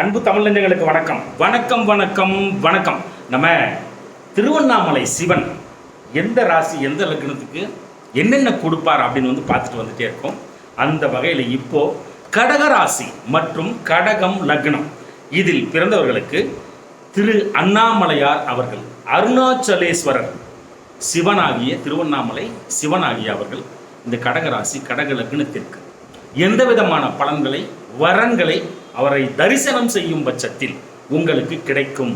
அன்பு தமிழ் நெஞ்சங்களுக்கு வணக்கம். வணக்கம் வணக்கம் வணக்கம். நம்ம திருவண்ணாமலை சிவன் எந்த ராசி எந்த லக்னத்துக்கு என்னென்ன கொடுப்பார் அப்படின்னு வந்து பார்த்துட்டு வந்துட்டே இருக்கோம். அந்த வகையில் இப்போ கடகராசி மற்றும் கடகம் லக்னம். இதில் பிறந்தவர்களுக்கு திரு அண்ணாமலையார் அவர்கள் அருணாச்சலேஸ்வரர் சிவனாகிய திருவண்ணாமலை சிவனாகிய அவர்கள் இந்த கடகராசி கடக லக்னத்திற்கு. எந்த விதமான பலன்களை வரன்களை அவரை தரிசனம் செய்யும் பட்சத்தில் உங்களுக்கு கிடைக்கும்.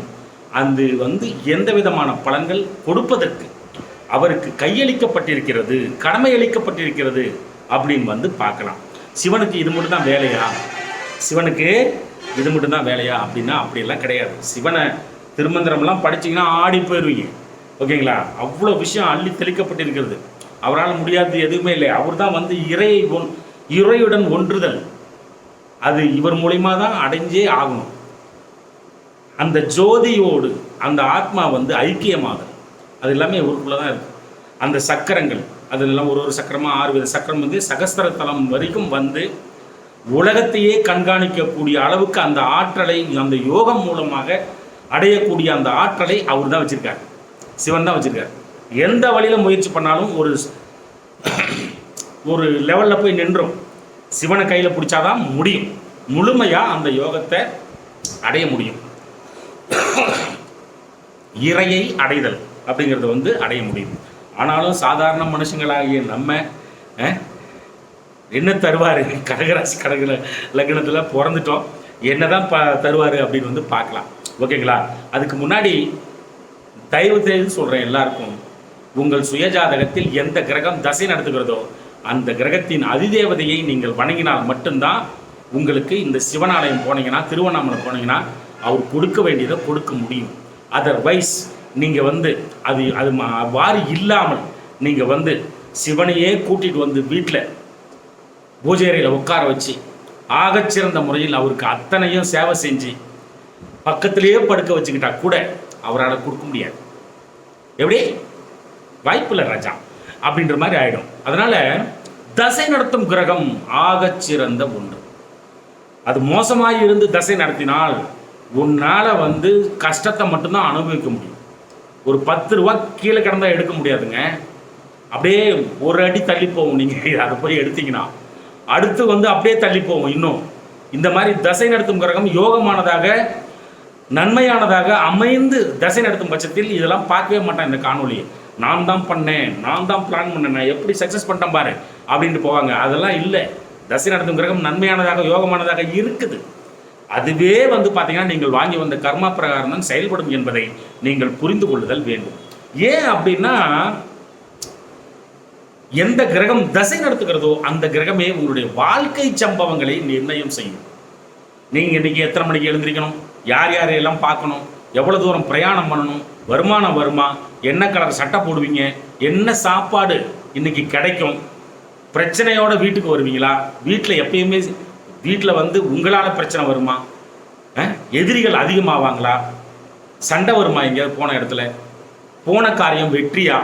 அது வந்து எந்த விதமான பலன்கள் கொடுப்பதற்கு அவருக்கு கையளிக்கப்பட்டிருக்கிறது கடமை அளிக்கப்பட்டிருக்கிறது அப்படின்னு வந்து பார்க்கலாம். சிவனுக்கு இது மட்டும் தான் வேலையா? சிவனுக்கு இது மட்டும் தான் வேலையா அப்படின்னா அப்படியெல்லாம் கிடையாது. சிவனை திருமந்திரம்லாம் படிச்சீங்கன்னா ஆடி போயிடுவீங்க ஓகேங்களா? அவ்வளோ விஷயம் அள்ளி தெளிக்கப்பட்டிருக்கிறது. அவரால் முடியாது எதுவுமே இல்லை. அவர் தான் வந்து இறையை ஒன் இறையுடன் ஒன்றுதல். அது இவர் மூலிமா தான் அடைஞ்சே ஆகணும். அந்த ஜோதியோடு அந்த ஆத்மா வந்து ஐக்கியமாதல் அது எல்லாமே இவருக்குள்ள தான் இருக்கு. அந்த சக்கரங்கள் அதெல்லாம் ஒரு ஒரு சக்கரமாக ஆறு வித சக்கரம் வந்து சகஸ்திர தலம் வரைக்கும் வந்து உலகத்தையே கண்காணிக்கக்கூடிய அளவுக்கு அந்த ஆற்றலை அந்த யோகம் மூலமாக அடையக்கூடிய அந்த ஆற்றலை அவர் தான் வச்சுருக்கார். சிவன் தான் வச்சுருக்கார். எந்த வழியில முயற்சி பண்ணாலும் ஒரு ஒரு லெவலில் போய் நின்றோம். சிவனை கையில் பிடிச்சாதான் முடியும். முழுமையாக அந்த யோகத்தை அடைய முடியும். இறையை அடைதல் அப்படிங்கிறத வந்து அடைய முடியும். ஆனாலும் சாதாரண மனுஷங்களாகிய நம்ம அஹ், என்ன தருவார்? கடகராசி கடக லக்னத்தில் பிறந்துட்டோம். என்னதான் ப தருவார் அப்படின்னு வந்து பார்க்கலாம். ஓகேங்களா? அதுக்கு முன்னாடி தயவு செய்து சொல்கிறேன் எல்லாருக்கும் உங்கள் சுயஜாதகத்தில் எந்த கிரகம் தசை நடத்துகிறதோ அந்த கிரகத்தின் அதிதேவதையை நீங்கள் வணங்கினால் மட்டும்தான் உங்களுக்கு இந்த சிவனாலயம் போனீங்கன்னா திருவண்ணாமலை போனீங்கன்னா அவர் கொடுக்க வேண்டியதை கொடுக்க முடியும். அதர்வைஸ் நீங்கள் வந்து அது அது மா- அவ்வாறு இல்லாமல் நீங்கள் வந்து சிவனையே கூட்டிகிட்டு வந்து வீட்டில் பூஜை அறையில் உட்கார வச்சு ஆகச்சிறந்த முறையில் அவருக்கு அத்தனையும் சேவை செஞ்சு பக்கத்திலேயே படுக்க வச்சுக்கிட்டா கூட அவரால் கொடுக்க முடியாது. எப்படி? வாய்ப்பில்லை ராஜா. அப்படின்ற மாதிரி ஆகிடும் அதனால தசை நடத்தும் கிரகம் ஆகச் சிறந்த ஒன்று. அது மோசமாக இருந்து தசை நடத்தினால் உன்னால் வந்து கஷ்டத்தை மட்டும்தான் அனுபவிக்க முடியும். ஒரு பத்து ரூபா கீழே கிடந்தால் எடுக்க முடியாதுங்க. அப்படியே ஒரு அடி தள்ளி போவோம் நீங்கள் அதை போய் எடுத்தீங்கன்னா. அடுத்து வந்து அப்படியே தள்ளி போவோம் இன்னும். இந்த மாதிரி தசை நடத்தும் கிரகம் யோகமானதாக நன்மையானதாக அமைந்து தசை நடத்தும் பட்சத்தில் இதெல்லாம் பார்க்கவே மாட்டான் இந்த காணொலியை நான் தான் பண்ணேன் நான் தான் பிளான் பண்ணேன் நான் எப்படி சக்ஸஸ் பண்ணிட்டேன் பாரு அப்படின்ட்டு போவாங்க. அதெல்லாம் இல்லை. தசை நடத்தும் கிரகம் நன்மையானதாக யோகமானதாக இருக்குது. அதுவே வந்து பார்த்தீங்கன்னா நீங்கள் வாங்கி வந்த கர்மா பிரகாரம் தான் செயல்படும் என்பதை நீங்கள் புரிந்து கொள்ளுதல் வேண்டும். ஏன் அப்படின்னா எந்த கிரகம் தசை நடத்துகிறதோ அந்த கிரகமே உங்களுடைய வாழ்க்கை சம்பவங்களை நிர்ணயம் செய்யும். நீங்கள் இன்னைக்கு எத்தனை மணிக்கு எழுந்திருக்கணும்? யார் யாரையெல்லாம் பார்க்கணும்? எவ்வளோ தூரம் பிரயாணம் பண்ணணும்? வருமானம் வருமா? என்ன கலர் சட்டை போடுவீங்க? என்ன சாப்பாடு இன்னைக்கு கிடைக்கும்? பிரச்சனையோட வீட்டுக்கு வருவீங்களா? வீட்டில் எப்பயுமே வீட்டில் வந்து உங்களால் பிரச்சனை வருமா? எதிரிகள் அதிகமாவாங்களா? சண்டை வருமா எங்கேயாவது போன இடத்துல? போன காரியம் வெற்றியா?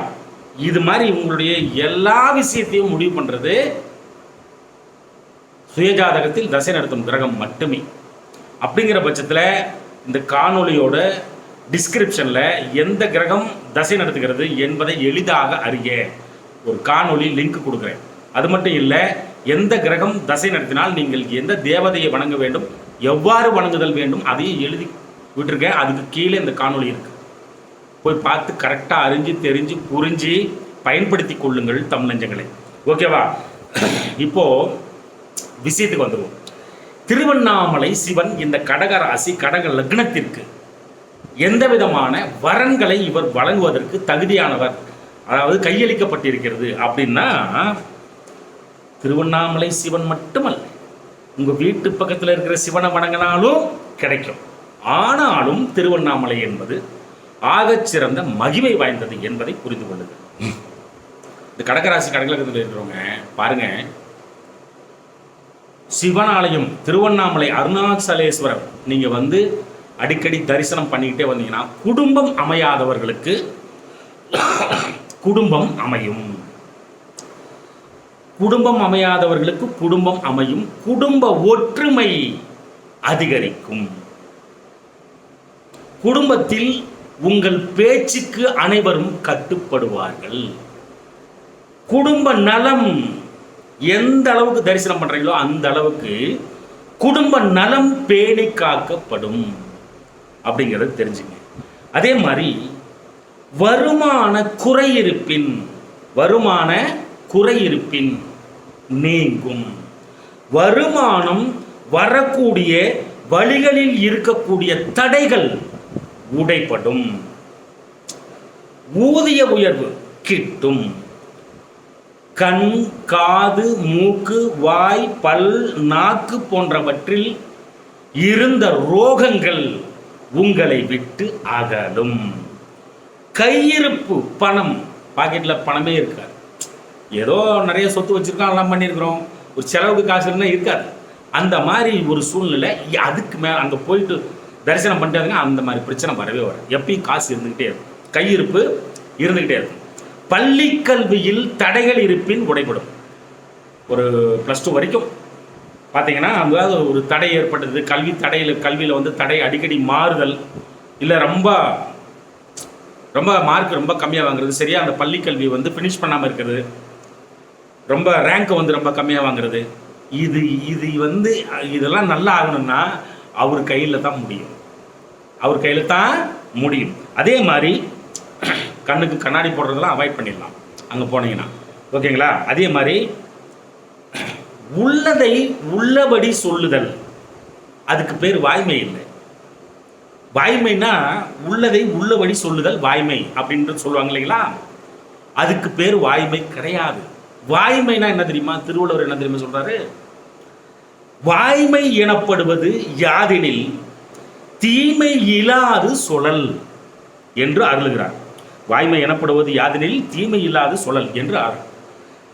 இது மாதிரி உங்களுடைய எல்லா விஷயத்தையும் முடிவு பண்ணுறது சுயஜாதகத்தில் தசை நடத்தும் கிரகம் மட்டுமே. அப்படிங்கிற பட்சத்தில் இந்த காணொளியோட டிஸ்கிரிப்ஷனில் எந்த கிரகம் தசை நடத்துகிறது என்பதை எளிதாக அறிய ஒரு காணொளி லிங்க் கொடுக்குறேன். அது மட்டும் இல்லை எந்த கிரகம் தசை நடத்தினால் நீங்கள் எந்த தேவதையை வணங்க வேண்டும் எவ்வாறு வணங்குதல் வேண்டும் அதையும் எழுதி விட்டுருக்கேன். அதுக்கு கீழே இந்த காணொளி இருக்குது போய் பார்த்து கரெக்டாக அறிஞ்சு தெரிஞ்சு புரிஞ்சு பயன்படுத்தி கொள்ளுங்கள் தமிழஞ்சங்களை ஓகேவா இப்போது விஷயத்துக்கு வந்துடுவோம் திருவண்ணாமலை சிவன் இந்த கடகராசி கடக லக்னத்திற்கு எந்த விதமான வரன்களை இவர் வழங்குவதற்கு தகுதியானவர் அதாவது கையளிக்கப்பட்டிருக்கிறது அப்படின்னா திருவண்ணாமலை சிவன் மட்டுமல்ல உங்க வீட்டு பக்கத்தில் இருக்கிற சிவனை வணங்கினாலும் கிடைக்கும். ஆனாலும் திருவண்ணாமலை என்பது ஆகச்சிறந்த மகிமை வாய்ந்தது என்பதை புரிந்து கொள்ளுங்கள். இந்த கடகராசி கடகலகத்தில் இருக்கிறவங்க பாருங்க சிவனாலயம் திருவண்ணாமலை அருணாச்சலேஸ்வரர் நீங்க வந்து அடிக்கடி தரிசனம் பண்ணிக்கிட்டே வந்தீங்கன்னா குடும்பம் அமையாதவர்களுக்கு குடும்பம் அமையும். குடும்பம் அமையாதவர்களுக்கு குடும்பம் அமையும். குடும்ப ஒற்றுமை அதிகரிக்கும். குடும்பத்தில் உங்கள் பேச்சுக்கு அனைவரும் கட்டுப்படுவார்கள். குடும்ப நலம் எந்த அளவுக்கு தரிசனம் பண்றீங்களோ அந்த அளவுக்கு குடும்ப நலம் பேணி காக்கப்படும் அப்படிங்கிறத தெரிஞ்சுங்க. அதே மாதிரி வருமான குறையிருப்பின் வருமான குறையிருப்பின் நீங்கும். வருமானம் வரக்கூடிய வழிகளில் இருக்கக்கூடிய தடைகள் உடைப்படும் ஊதிய உயர்வு கிட்டும். கண் காது மூக்கு வாய் பல் நாக்கு போன்றவற்றில் இருந்த ரோகங்கள் உங்களை விட்டு அகலும். கையிருப்பு பணம். பாக்கெட்டில் பணமே இருக்காது. ஏதோ நிறைய சொத்து வச்சுருக்கோம் எல்லாம் பண்ணியிருக்கிறோம். ஒரு செலவுக்கு காசு இருந்தால் இருக்காது. அந்த மாதிரி ஒரு சூழ்நிலை அதுக்கு மேலே அங்கே போயிட்டு தரிசனம் பண்ணிட்டாங்க அந்த மாதிரி பிரச்சனை வரவே வராது. எப்பயும் காசு இருந்துக்கிட்டே இருக்கும். கையிருப்பு இருந்துக்கிட்டே இருக்கும். பள்ளி கல்வியில் தடைகள் இருப்பின் உடைபடும். ஒரு ப்ளஸ் டூ வரைக்கும். பார்த்தீங்கன்னா அதாவது ஒரு தடை ஏற்பட்டது. கல்வி தடையில் கல்வியில் வந்து தடை அடிக்கடி மாறுதல். இல்லை ரொம்ப ரொம்ப மார்க் ரொம்ப கம்மியாக வாங்குறது. சரியா அந்த பள்ளி கல்வி வந்து ஃபினிஷ் பண்ணாமல் இருக்கிறது. ரொம்ப ரேங்க் வந்து ரொம்ப கம்மியாக வாங்குறது. இது இது வந்து இதெல்லாம் நல்லா ஆகணும்னா அவர் கையில் தான் முடியும். அவர் கையில் தான் முடியும். அதே மாதிரி கண்ணுக்கு கண்ணாடி போடுறதெல்லாம் அவாய்ட் பண்ணிடலாம். அங்கே போனீங்கன்னா. ஓகேங்களா? அதே மாதிரி உள்ளதை உள்ளபடி சொல்லுதல். அதுக்கு பேர் வாய்மை இல்லை. வாய்மைனா உள்ளதை உள்ளபடி சொல்லுதல் வாய்மை அப்படின்ட்டு சொல்லுவாங்க இல்லைங்களா? அதுக்கு பேர் வாய்மை கிடையாது. வாய்மைனா என்ன தெரியுமா? திருவள்ளுவர் என்ன தெரியுமா சொல்றாரு? வாய்மை எனப்படுவது யாதெனில் தீமை இல்லாது சுழல் என்று அருளுகிறார். வாய்மை எனப்படுவது யாதெனில் தீமை இல்லாத சொல்லல் என்று அரு-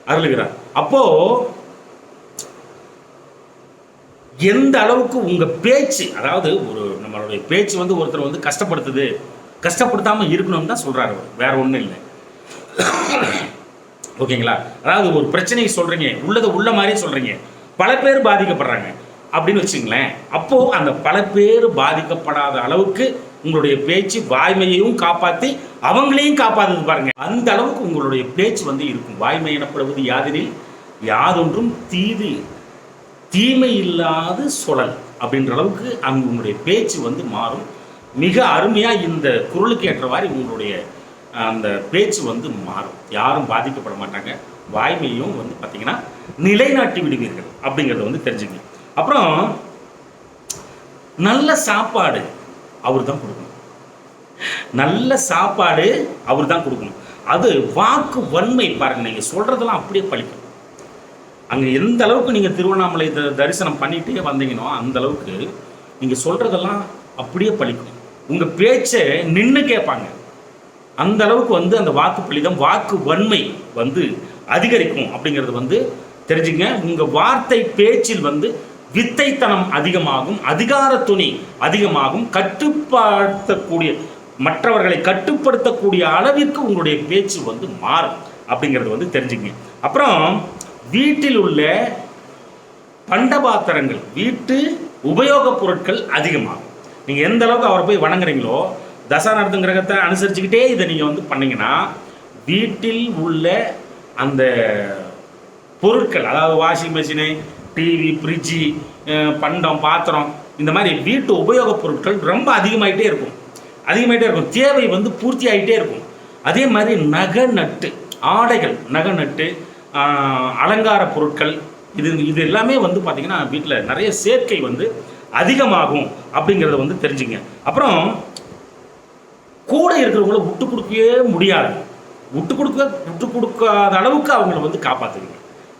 அருளுகிறார். அப்போ எந்த அளவுக்கு உங்க பேச்சு அதாவது ஒரு நம்மளுடைய பேச்சு வந்து ஒருத்தர் வந்து கஷ்டப்படுத்துது கஷ்டப்படுத்தாம இருக்கணும்னு தான் சொல்றாரு அவர். வேற ஒன்றும் இல்லை. ஓகேங்களா? அதாவது ஒரு பிரச்சனையை சொல்றீங்க உள்ளதை உள்ள மாதிரியே சொல்றீங்க பல பேர் பாதிக்கப்படுறாங்க. அப்படின்னு வச்சுங்களேன் அப்போ அந்த பல பேர் பாதிக்கப்படாத அளவுக்கு உங்களுடைய பேச்சு வாய்மையையும் காப்பாற்றி அவங்களையும் காப்பாத்துது பாருங்க. அந்த அளவுக்கு உங்களுடைய பேச்சு வந்து இருக்கும். வாய்மை எனப்படுவது யாதெனில் யாதொன்றும் தீது தீமை இல்லாத சுழல் அப்படின்ற அளவுக்கு அங்கு உங்களுடைய பேச்சு வந்து மாறும். மிக அருமையாக இந்த குரலுக்கு ஏற்றவாறு உங்களுடைய அந்த பேச்சு வந்து மாறும். யாரும் பாதிக்கப்பட மாட்டாங்க. வாய்மையும் வந்து பார்த்தீங்கன்னா நிலைநாட்டி விடுவீர்கள் அப்படிங்கிறத வந்து தெரிஞ்சுக்கணும். அப்புறம் நல்ல சாப்பாடு. அவர் தான் கொடுக்கணும். நல்ல சாப்பாடு அவர் தான் கொடுக்கணும். அது வாக்கு வன்மை பாருங்க நீங்கள் சொல்கிறதெல்லாம் அப்படியே பழிக்கும். அங்கே எந்த அளவுக்கு நீங்கள் திருவண்ணாமலை த- தரிசனம் பண்ணிகிட்டே வந்தீங்கனோ அந்த அளவுக்கு நீங்கள் சொல்கிறதெல்லாம் அப்படியே பழிக்கும். உங்கள் பேச்சை நின்று கேட்பாங்க. அந்த அளவுக்கு வந்து அந்த வாக்கு பலிதம் வாக்கு வன்மை வந்து அதிகரிக்கும் அப்படிங்கிறது வந்து தெரிஞ்சுங்க. உங்கள் வார்த்தை பேச்சில் வந்து வித்தைத்தனம் அதிகமாகும் அதிகார துணி அதிகமாகும் கட்டுப்படுத்தக்கூடிய மற்றவர்களை கட்டுப்படுத்தக்கூடிய அளவிற்கு உங்களுடைய பேச்சு வந்து மாறும் அப்படிங்கிறது வந்து தெரிஞ்சுங்க. அப்புறம் வீட்டில் உள்ள பண்டபாத்திரங்கள் வீட்டு உபயோகப் பொருட்கள் அதிகமாகும். நீங்கள் எந்த அளவுக்கு அவரை போய் வணங்குறீங்களோ தசாநார்த்தம் கிரகத்தை அனுசரிச்சுக்கிட்டே இதை நீங்கள் வந்து பண்ணீங்கன்னா வீட்டில் உள்ள அந்த பொருட்கள் அதாவது வாஷிங் மிஷினு டிவி ஃப்ரிட்ஜி பண்டம் பாத்திரம் இந்த மாதிரி வீட்டு உபயோகப் பொருட்கள் ரொம்ப அதிகமாகிட்டே இருக்கும். அதிகமாகிட்டே இருக்கும். தேவை வந்து பூர்த்தி ஆகிட்டே இருக்கும். அதே மாதிரி நகை நட்டு ஆடைகள் நகை நட்டு அலங்கார பொருட்கள் இது இது எல்லாமே வந்து பார்த்திங்கன்னா வீட்டில் நிறைய சேர்க்கை வந்து அதிகமாகும் அப்படிங்கிறத வந்து தெரிஞ்சுங்க. அப்புறம் கூட இருக்கிறவங்கள விட்டு கொடுக்கவே முடியாது. விட்டு கொடுக்க விட்டு கொடுக்காத அளவுக்கு அவங்கள வந்து காப்பாற்றுவீங்க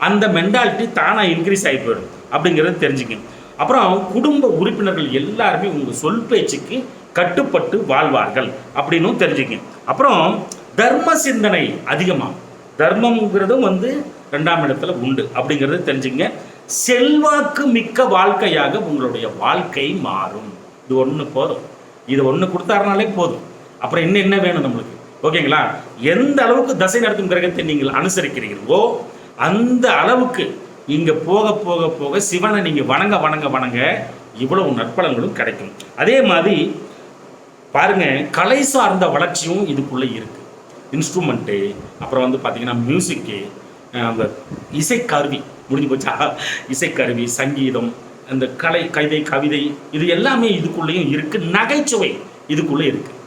அந்த மென்டாலிட்டி தானாக இன்க்ரீஸ் ஆகி போயிடும். அப்படிங்கிறத தெரிஞ்சுக்கங்க அப்புறம் குடும்ப உறுப்பினர்கள் எல்லாருமே உங்கள் சொல் பேச்சுக்கு கட்டுப்பட்டு வாழ்வார்கள் அப்படின்னும் தெரிஞ்சுக்கங்க அப்புறம் தர்ம சிந்தனை அதிகமாகும். தர்மம்ங்கிறதும் வந்து ரெண்டாம் இடத்துல உண்டு அப்படிங்கிறத தெரிஞ்சுங்க. செல்வாக்கு மிக்க வாழ்க்கையாக உங்களுடைய வாழ்க்கை மாறும். இது ஒன்று போதும். இது ஒன்று கொடுத்தாருனாலே போதும். அப்புறம் இன்னும் என்ன வேணும் நம்மளுக்கு? ஓகேங்களா? எந்த அளவுக்கு தசை நடத்தும் கிரகத்தை நீங்கள் அனுசரிக்கிறீர்களோ அந்த அளவுக்கு இங்கே போக போக போக சிவனை நீங்கள் வணங்க வணங்க வணங்க இவ்வளவு நற்பலங்களும் கிடைக்கும். அதே மாதிரி பாருங்க கலை சார்ந்த வளர்ச்சியும் இதுக்குள்ளே இருக்குது இன்ஸ்ட்ருமெண்ட்டு அப்புறம் வந்து பார்த்திங்கன்னா மியூசிக்கு அந்த இசைக்கருவி முடிஞ்சு போச்சா? இசைக்கருவி சங்கீதம் அந்த கலை கவிதை கவிதை இது எல்லாமே இதுக்குள்ளேயும் இருக்குது நகைச்சுவை இதுக்குள்ளே இருக்குது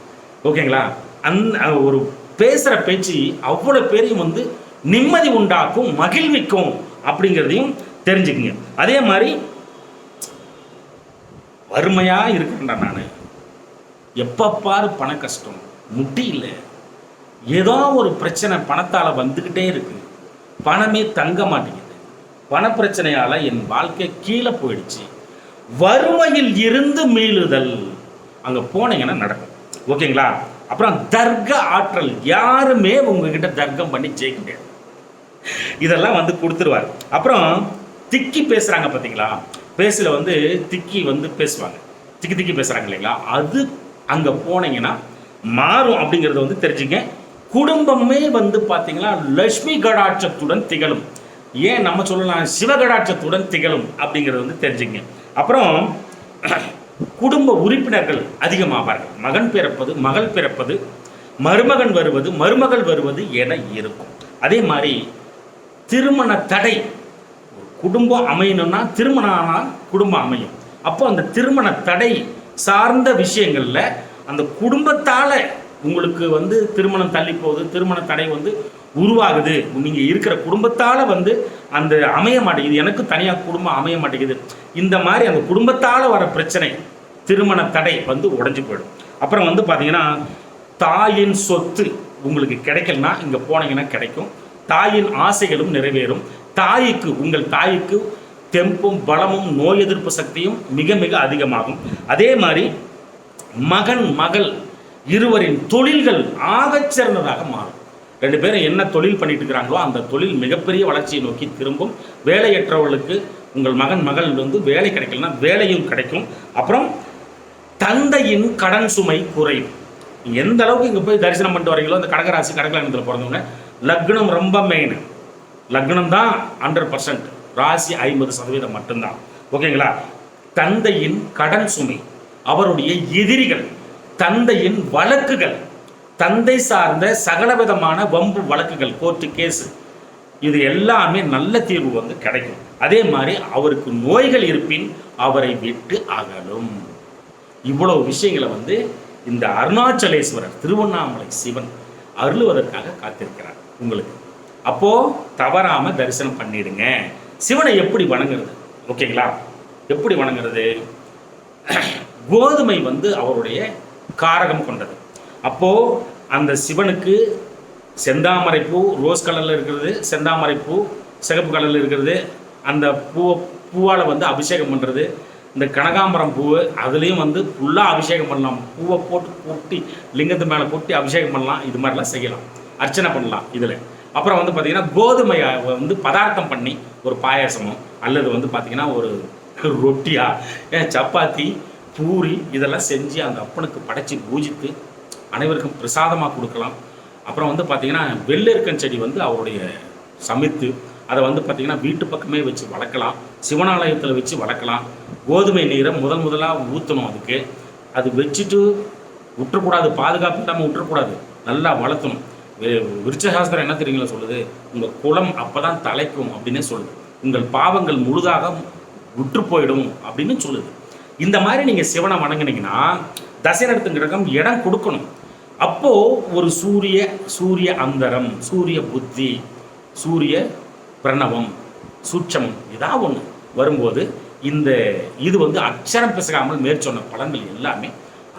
ஓகேங்களா? அந்த ஒரு பேசுகிற பேச்சு அவ்வளோ பேரையும் வந்து நிம்மதி உண்டாக்கும் மகிழ்விக்கும் அப்படிங்கிறதையும் தெரிஞ்சுக்குங்க. அதே மாதிரி வறுமையாக இருக்கிறேன்டா நான். எப்போ பாரு பண கஷ்டம். முடியல ஏதோ ஒரு பிரச்சனை பணத்தால் வந்துக்கிட்டே இருக்கு. பணமே தங்க மாட்டேங்குது. பண பிரச்சனையால் என் வாழ்க்கை கீழே போயிடுச்சு. வறுமையில் இருந்து மீளுதல் அங்கே போனீங்கன்னா நடக்கும். ஓகேங்களா? அப்புறம் தர்க்க ஆற்றல் யாருமே உங்ககிட்ட தர்க்கம் பண்ணி ஜெயிக்க முடியாது. இதெல்லாம் வந்து கொடுத்துருவார். அப்புறம் திக்கி பேசுகிறாங்க பார்த்தீங்களா பேசல வந்து திக்கி வந்து பேசுவாங்க. திக்கி திக்கி பேசுகிறாங்க இல்லைங்களா? அது அங்கே போனீங்கன்னா மாறும் அப்படிங்கிறத வந்து தெரிஞ்சுங்க. குடும்பமே வந்து பார்த்தீங்கன்னா லட்சுமி கடாட்சத்துடன் திகழும். ஏன் நம்ம சொல்லலாம் சிவகடாட்சத்துடன் திகழும் அப்படிங்கிறத வந்து தெரிஞ்சுங்க. அப்புறம் குடும்ப உறுப்பினர்கள் அதிகமாவார்கள். மகன் பிறப்பது மகள் பிறப்பது மருமகன் வருவது மருமகள் வருவது என இருக்கும். அதே மாதிரி திருமண தடை. குடும்பம் அமையணும்னா திருமணம் ஆனால் குடும்பம் அமையும். அப்போ அந்த திருமண தடை சார்ந்த விஷயங்களில் அந்த குடும்பத்தால் உங்களுக்கு வந்து திருமணம் தள்ளி போகுது திருமண தடை வந்து உருவாகுது. நீங்கள் இருக்கிற குடும்பத்தால் வந்து அந்த அமைய மாட்டேங்குது. எனக்கு தனியாக குடும்பம் அமைய மாட்டேங்குது. இந்த மாதிரி அந்த குடும்பத்தால் வர பிரச்சனை திருமண தடை வந்து உடைஞ்சு போயிடும். அப்புறம் வந்து பார்த்தீங்கன்னா தாயின் சொத்து உங்களுக்கு கிடைக்கலனா இங்கே போனீங்கன்னா கிடைக்கும். தாயின் ஆசைகளும் நிறைவேறும். தாய்க்கு உங்கள் தாய்க்கு தெம்பும் பலமும் நோய் எதிர்ப்பு சக்தியும் மிக மிக அதிகமாகும். அதே மாதிரி மகன் மகள் இருவரின் தொழில்கள் ஆகச்சிறந்ததாக மாறும். ரெண்டு பேரும் என்ன தொழில் பண்ணிட்டு இருக்கிறாங்களோ அந்த தொழில் மிகப்பெரிய வளர்ச்சியை நோக்கி திரும்பும். வேலையற்றவர்களுக்கு உங்கள் மகன் மகள் வந்து வேலை கிடைக்கலனா வேலையும் கிடைக்கும். அப்புறம் தந்தையின் கடன் சுமை குறையும். எந்த அளவுக்கு இங்கே போய் தரிசனம் பண்ணிட்டு வரீங்களோ அந்த கடகராசி கடகலத்தில் பிறந்தவங்க லக்னம் ரொம்ப மெயின் லக்னம் தான் ஹண்ட்ரட் பர்சன்ட் ராசி ஐம்பது சதவீதம் மட்டும்தான். ஓகேங்களா? தந்தையின் கடன் சுமை அவருடைய எதிரிகள் தந்தையின் வழக்குகள் தந்தை சார்ந்த சகலவிதமான வம்பு வழக்குகள் கோர்ட்டு கேஸு இது எல்லாமே நல்ல தீர்வு வந்து கிடைக்கும். அதே மாதிரி அவருக்கு நோய்கள் இருப்பின் அவரை விட்டு அகலும். இவ்வளவு விஷயங்களை வந்து இந்த அருணாச்சலேஸ்வரர் திருவண்ணாமலை சிவன் அருளுவதற்காக காத்திருக்கிறார். உங்களுக்கு. அப்போது தவறாமல் தரிசனம் பண்ணிடுங்க. சிவனை எப்படி வணங்குறது? ஓகேங்களா? எப்படி வணங்குறது? கோதுமை வந்து அவருடைய காரகம் கொண்டது. அப்போது அந்த சிவனுக்கு செந்தாமரை பூ ரோஸ் கலரில் இருக்கிறது செந்தாமரை பூ சிகப்பு கலரில் இருக்கிறது அந்த பூவை பூவால் வந்து அபிஷேகம் பண்ணுறது இந்த கனகாம்பரம் பூவு அதுலேயும் வந்து ஃபுல்லாக அபிஷேகம் பண்ணலாம். பூவை போட்டு கொட்டி லிங்கத்து மேலே கொட்டி அபிஷேகம் பண்ணலாம். இது மாதிரிலாம் செய்யலாம். அர்ச்சனை பண்ணலாம் இதில். அப்புறம் வந்து பார்த்திங்கன்னா கோதுமையை வந்து பதார்த்தம் பண்ணி ஒரு பாயாசமோ அல்லது வந்து பார்த்திங்கன்னா ஒரு ரொட்டியா சப்பாத்தி பூரி இதெல்லாம் செஞ்சு அந்த அப்பனுக்கு படைச்சி பூஜித்து அனைவருக்கும் பிரசாதமாக கொடுக்கலாம். அப்புறம் வந்து பார்த்திங்கன்னா வெள்ளெருக்கன் செடி வந்து அவருடைய சமைத்து அதை வந்து பார்த்திங்கன்னா வீட்டு பக்கமே வச்சு வளர்க்கலாம் சிவனாலயத்தில் வச்சு வளர்க்கலாம். கோதுமை நீரை முதல் முதலாக ஊற்றணும் அதுக்கு. அது வச்சுட்டு விட்டுறக்கூடாது பாதுகாப்பு இல்லாமல் விட்டுறக்கூடாது நல்லா வளர்த்தணும். விருட்சசாஸ்திரம் என்ன தெரியுங்களா சொல்லுது? உங்கள் குலம் அப்போ தான் தலைக்கும் அப்படின்னே சொல்லுது. உங்கள் பாவங்கள் முழுதாக விட்டு போயிடும் அப்படின்னு சொல்லுது. இந்த மாதிரி நீங்கள் சிவனை வணங்குனீங்கன்னா தசைநடத்து கிரகம் இடம் கொடுக்கணும். அப்போது ஒரு சூரிய சூரிய அந்தரம் சூரிய புத்தி சூரிய பிரணவம் சூட்சமம் இதாக ஒன்று வரும்போது இந்த இது வந்து அக்ஷரம் பிசகாமல் மேற்சொன்ன பலன்கள் எல்லாமே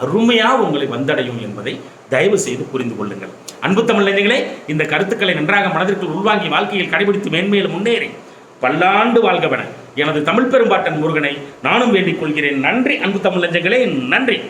அருமையாக உங்களை வந்தடையும் என்பதை தயவு செய்து புரிந்து கொள்ளுங்கள். அன்பு தமிழர்களே இந்த கருத்துக்களை நன்றாக மனதிற்குள் உள்வாங்கி வாழ்க்கையில் கடைபிடித்து மேன்மேலும் முன்னேறி பல்லாண்டு வாழ்கவன எனது தமிழ் பெரும்பாட்டன் முருகனை நானும் வேண்டிக் கொள்கிறேன். நன்றி அன்பு தமிழஞ்சங்களே நன்றி.